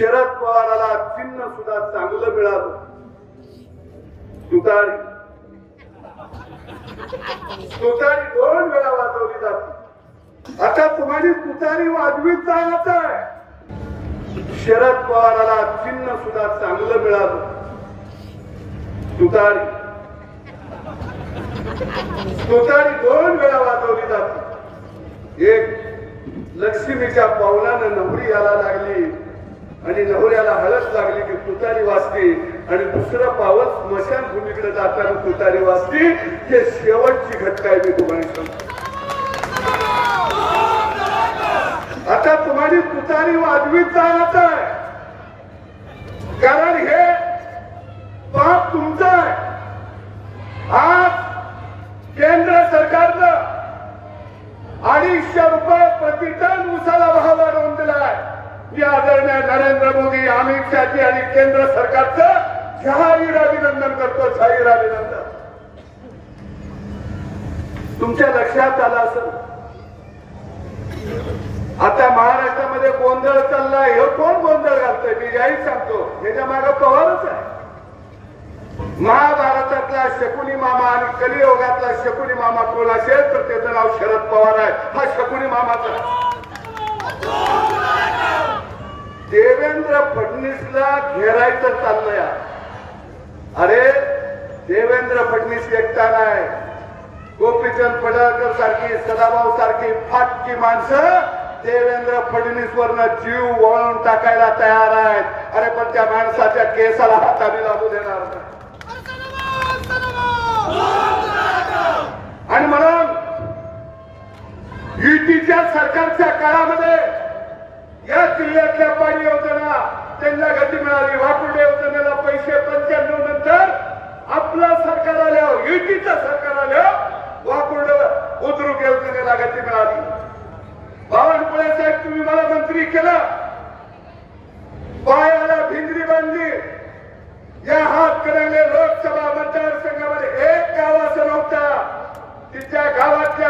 शरद पवाराला चिन्ह सुद्धा चांगलं मिळालं. तुतारी. तुतारी दोन वेळा वाजवली जाते. आता तुम्हाला तुतारी वाजवीत जायचं आहे. शरद पवाराला चिन्ह सुद्धा चांगलं मिळालं. तुतारी. तुतारी दोन वेळा वाजवली जाते. एक लक्ष्मीच्या पावलानं नवरी याला लागली. आणि नवऱ्याला हळद लागली की तुतारी वाजते आणि दुसरं पावल स्मशानभूमीकडे जाताना तुतारी वाजते हे शेवटची घटना आहे मी तुम्हाला सांगतो. आता तुम्हाला तुतारी वाजवीत जाणार आहे. मी नरेंद्र मोदी अमित शहाजी आणि केंद्र सरकारचं जाहीर अभिनंदन करतो जाहीर अभिनंदन. तुमच्या लक्षात आलं असं आता महाराष्ट्रामध्ये गोंधळ चाललाय. हे कोण गोंधळ घालतोय? मी याही सांगतो. ह्याच्या मागे पवारच आहे. महाभारतातला शकुनी मामा आणि कलियोगातला शकुनी मामा कोण असेल तर त्याचं नाव शरद पवार आहे. हा शकुनी मामाचा. आहे. फडणवीसला घेरायचं चाललंय अरे देवेंद्र फडणवीस एकटा नाही. गोपीचंद पडळकर सारखी सदाभाऊ सारखी फाटकी माणसं देवेंद्र फडणवीस वरनं जीव वळून टाकायला तयार आहेत. अरे पण त्या माणसाच्या केसाला हात आम्ही लागू देणार नाही. आणि म्हणून युतीच्या सरकारच्या काळामध्ये या जिल्ह्यातल्या पाणी योजना त्यांना गती मिळाली. वाकुर्डे योजनेला पैसे पंच्याण्णव नंतर आपला सरकार आल्यावर युतीचं सरकार आल्यावर वाकुर्ड उद्रुक योजनेला गती मिळाली. बावनकुळे साहेब तुम्ही मला मंत्री केलं. पायाला भिंगरी बांधली. या हातकणंगले लोकसभा मतदारसंघामध्ये एक गावाचा नव्हता. तिच्या गावातल्या